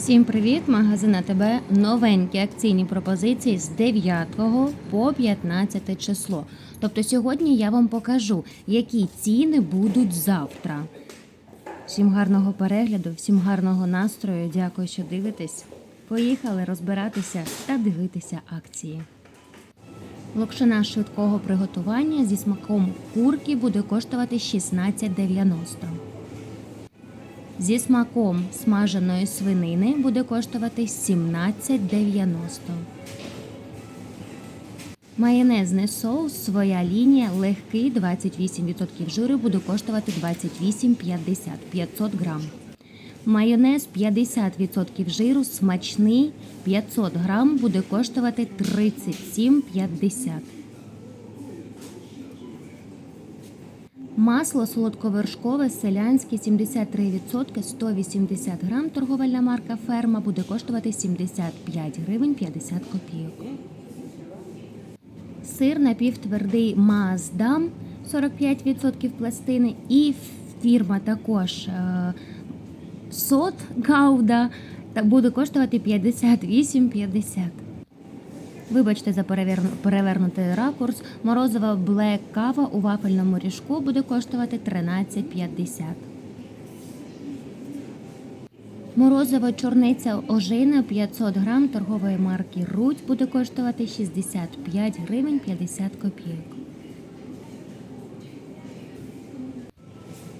Всім привіт! Магазин АТБ. Новенькі акційні пропозиції з 9 по 15 число. Тобто сьогодні я вам покажу, які ціни будуть завтра. Всім гарного перегляду, всім гарного настрою. Дякую, що дивитесь. Поїхали розбиратися та дивитися акції. Локшина швидкого приготування зі смаком курки буде коштувати 16,90. Зі смаком смаженої свинини буде коштувати 17,90. Майонезний соус своя лінія легкий 28% жиру буде коштувати 28,50 500 грам. Майонез 50% жиру смачний 500 грам буде коштувати 37,50. Масло солодковершкове селянське 73% 180 грам. Торговельна марка Ферма буде коштувати 75 гривень 50 копійок. Сир напівтвердий Маасдам 45% пластини і фірма також е, Сот Гауда буде коштувати 58,50. Вибачте за перевер- перевернутий ракурс. Морозова блек кава у вафельному ріжку буде коштувати 13,50. Морозова чорниця ожина 500 грам торгової марки Руть буде коштувати 65 гривень 50 копійок.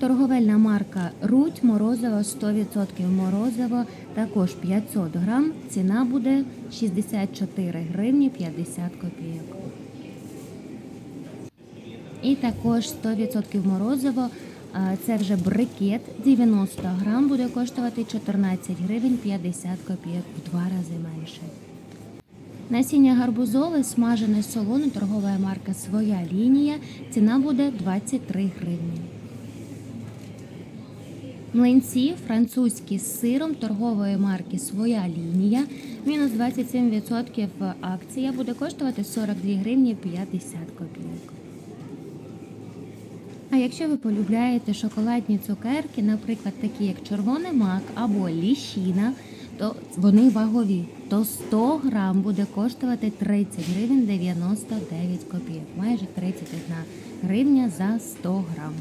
Торговельна марка Руть морозиво 100% морозиво також 500 грам. Ціна буде 64 гривні 50 копійок. І також 100% морозиво. Це вже брикет 90 грам буде коштувати 14 гривень 50 копійок в два рази менше. Насіння гарбузове смажене солоне, торгова марка Своя лінія. Ціна буде 23 гривні. Млинці французькі з сиром торгової марки Своя лінія. Мінус 27% акція буде коштувати 42 гривні 50 копійок. А якщо ви полюбляєте шоколадні цукерки, наприклад, такі як червоний мак або ліщина, то вони вагові. То 100 грам буде коштувати 30 гривень 99 копійок. Майже 31 гривня за 100 грам.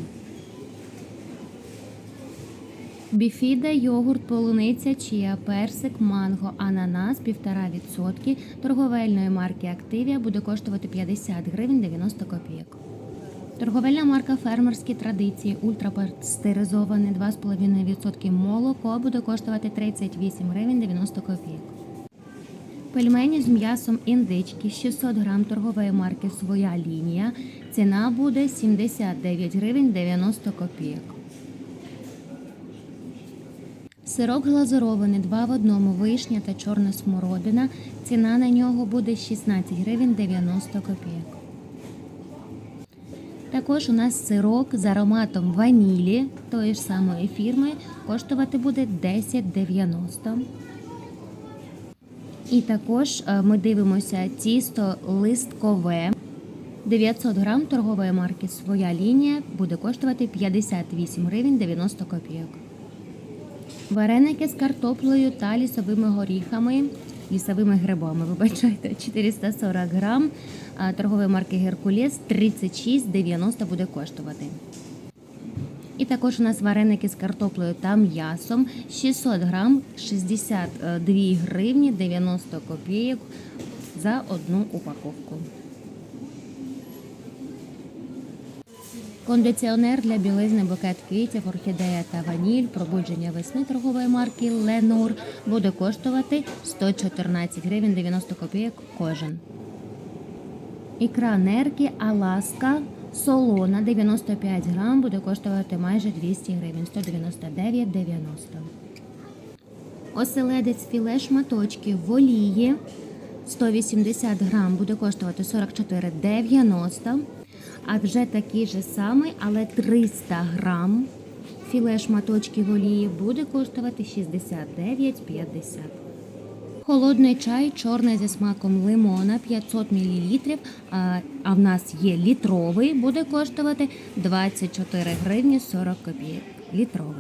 Біфіда, йогурт, полуниця, чия, персик, манго, ананас 1,5% торговельної марки Активія буде коштувати 50 гривень 90 копійок. Торговельна марка Фермерські традиції ультрапастеризоване 2,5% молоко буде коштувати 38 гривень 90 копійок. Пельмені з м'ясом індички 600 грам торгової марки Своя лінія. Ціна буде 79 гривень 90 копійок. Сирок глазурований 2 в одному, вишня та чорна смородина. Ціна на нього буде 16 гривень 90 копійок. Також у нас сирок з ароматом ванілі тої ж самої фірми коштувати буде 10,90. І також е, ми дивимося тісто листкове. 900 грам торгової марки Своя лінія буде коштувати 58 гривень 90 копійок. Вареники з картоплею та лісовими горіхами, лісовими грибами, вибачайте, 440 грам торгової марки Геркулес 36,90 буде коштувати. І також у нас вареники з картоплею та м'ясом 600 грам 62 гривні 90 копійок за одну упаковку. Кондиціонер для білизни букет квітів, орхідея та ваніль, пробудження весни торгової марки Ленур буде коштувати 114 гривень 90 копійок кожен. Ікра нерки Аласка солона 95 грам буде коштувати майже 200 гривень 199,90. Оселедець філе шматочки в олії 180 грам буде коштувати 44,90. А вже такий же самий, але 300 грам філе шматочки в олії буде коштувати 69,50. Холодний чай чорний зі смаком лимона 500 мл, а, в нас є літровий, буде коштувати 24 гривні 40 копійок. Літровий.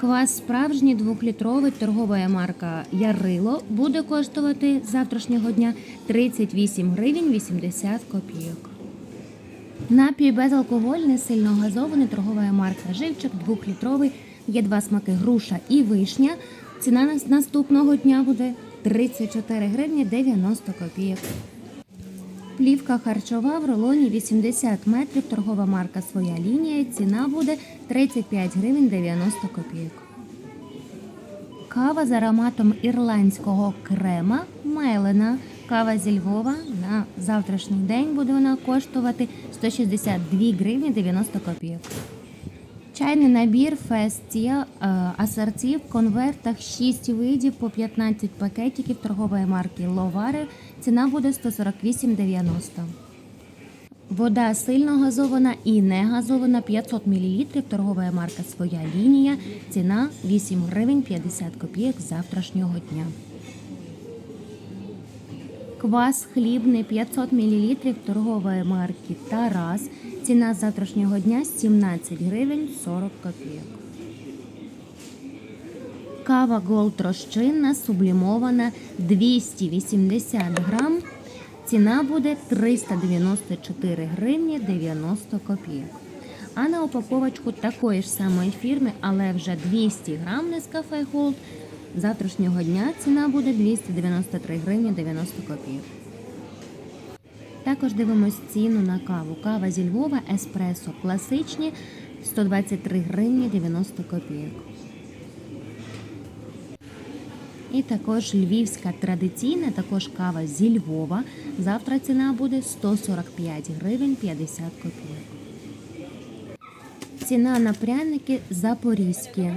Квас справжній двохлітровий торгова марка Ярило буде коштувати з завтрашнього дня 38 гривень 80 копійок. Напій безалкогольний, сильно газований, торгова марка Живчик, двохлітровий. Є два смаки груша і вишня. Ціна нас- наступного дня буде 34 гривні 90 копійок. Плівка харчова в рулоні 80 метрів, торгова марка своя лінія. Ціна буде 35 гривень 90 копійок. Кава з ароматом ірландського крема мелена. Кава зі Львова на завтрашній день буде вона коштувати 162 гривні 90 копійок. Чайний набір Фестія е, асорті в конвертах 6 видів по 15 пакетиків торгової марки Ловари. Ціна буде 148,90. Вода сильно газована і не газована 500 мл. Торгова марка Своя лінія. Ціна 8 гривень 50 копійок завтрашнього дня. Квас хлібний 500 мл торгової марки Тарас. Ціна завтрашнього дня 17 гривень 40 копійок. Кава Голд розчинна, сублімована 280 грам. Ціна буде 394 гривні 90 копійок. А на упаковочку такої ж самої фірми, але вже 200 грам Nescafe Gold. Завтрашнього дня ціна буде 293 гривні 90 копійок. Також дивимось ціну на каву. Кава зі Львова, еспресо класичні 123 гривні 90 копійок. І також львівська традиційна, також кава зі Львова. Завтра ціна буде 145 гривень 50 копійок. Ціна на пряники запорізькі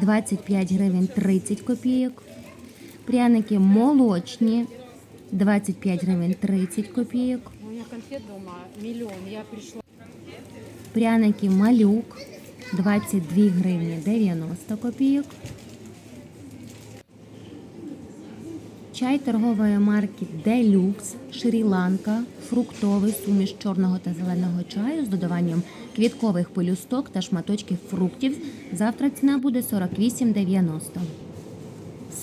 25 гривень 30 копійок. Пряники молочні 25 гривень 30 копійок. У меня конфет дома миллион. Я пришла. Пряники малюк 22 гривні 90 копійок. Чай торгової марки Делюкс Шрі-Ланка, фруктовий суміш чорного та зеленого чаю з додаванням квіткових пелюсток та шматочків фруктів. Завтра ціна буде 48,90.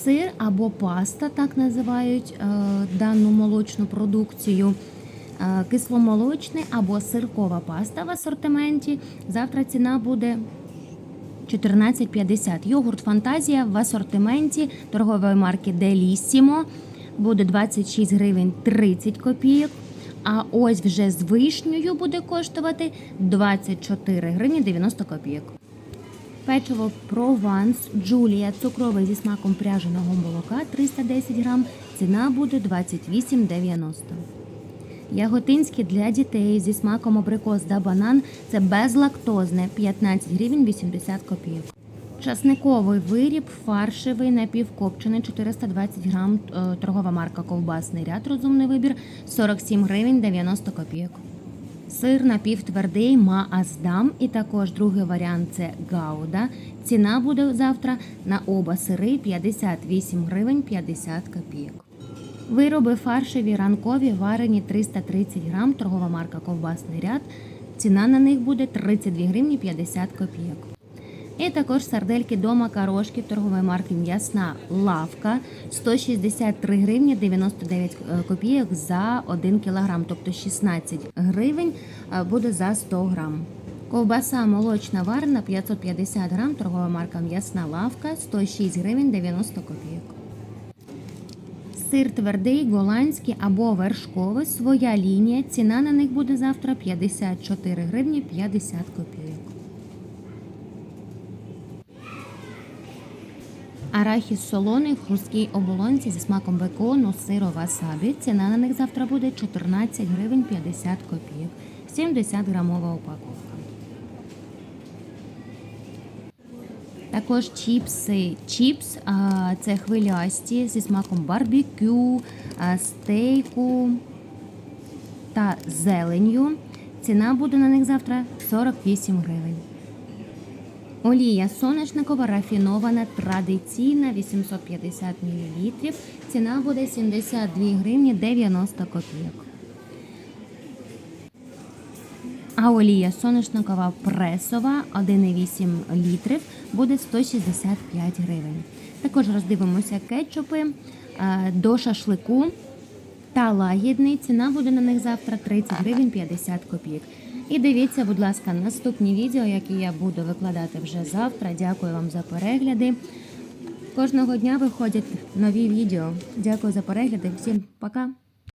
Сир або паста, так називають е, дану молочну продукцію. Е, Кисломолочний або сиркова паста в асортименті. Завтра ціна буде 14,50. Йогурт Фантазія в асортименті торгової марки Делісімо буде 26 гривень 30 копійок. А ось вже з вишнею буде коштувати 24 гривні 90 копійок. Печиво Прованс Джулія цукрове зі смаком пряженого молока 310 грам. Ціна буде 28,90. Яготинське для дітей зі смаком абрикос та банан це безлактозне 15 гривень 80 копійок. Часниковий виріб, фаршевий напівкопчений 420 грам, е, торгова марка Ковбасний ряд, розумний вибір 47 гривень 90 копійок. Сир напівтвердий Мааздам і також другий варіант це Гауда. Ціна буде завтра на оба сири 58 гривень 50 копійок. Вироби фаршеві ранкові варені 330 грам, торгова марка Ковбасний ряд. Ціна на них буде 32 гривні 50 копійок. І також сардельки до макарошків торгової марки М'ясна лавка 163 гривні 99 копійок за 1 кілограм, тобто 16 гривень е, буде за 100 грам. Ковбаса молочна варена 550 грам, торгова марка М'ясна лавка 106 гривень 90 копійок. Сир твердий, голландський або вершковий, своя лінія. Ціна на них буде завтра 54 гривні 50 копійок. Арахіс солоний в хрусткій оболонці зі смаком бекону, сиру, васабі. Ціна на них завтра буде 14 гривень 50 копійок. 70 грамова упаковка. Також чіпси. Чіпс це хвилясті зі смаком барбекю, стейку та зеленню. Ціна буде на них завтра 48 гривень. Олія соняшникова рафінована традиційна 850 мл. Ціна буде 72 гривні 90 копійок. А олія соняшникова пресова 1,8 літрів буде 165 гривень. Також роздивимося кетчупи е, до шашлику та лагідний. Ціна буде на них завтра 30 гривень 50 копійок. І дивіться, будь ласка, наступні відео, які я буду викладати вже завтра. Дякую вам за перегляди. Кожного дня виходять нові відео. Дякую за перегляди. Всім пока!